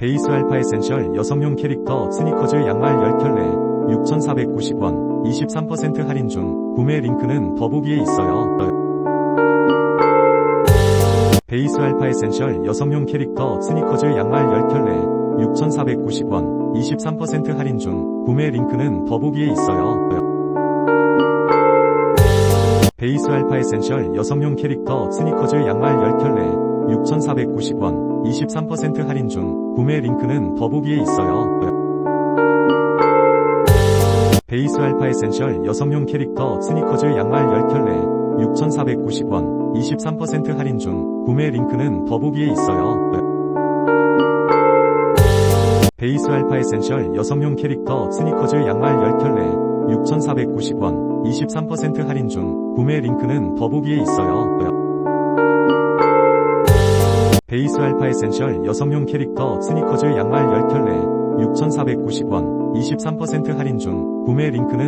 베이스 알파 에센셜 여성용 캐릭터 스니커즈 양말 10켤레 6,490원 23% 할인 중 구매 링크는 더보기에 있어요. 베이스 알파 에센셜 여성용 캐릭터 스니커즈 양말 10켤레 6,490원 23% 할인 중 구매 링크는 더보기에 있어요. 베이스 알파 에센셜 여성용 캐릭터 스니커즈 양말 10켤레 6,490원 23% 할인 중 구매 링크는 더보기에 있어요. 베이스 알파 에센셜 여성용 캐릭터 스니커즈 양말 10켤레 6,490원 23% 할인 중 구매 링크는 더보기에 있어요. 베이스 알파 에센셜 여성용 캐릭터 스니커즈 양말 10켤레 6,490원 23% 할인 중 구매 링크는 더보기에 있어요. 베이스 알파 에센셜 여성용 캐릭터 스니커즈 양말 10켤레 6,490원 23% 할인 중 구매 링크는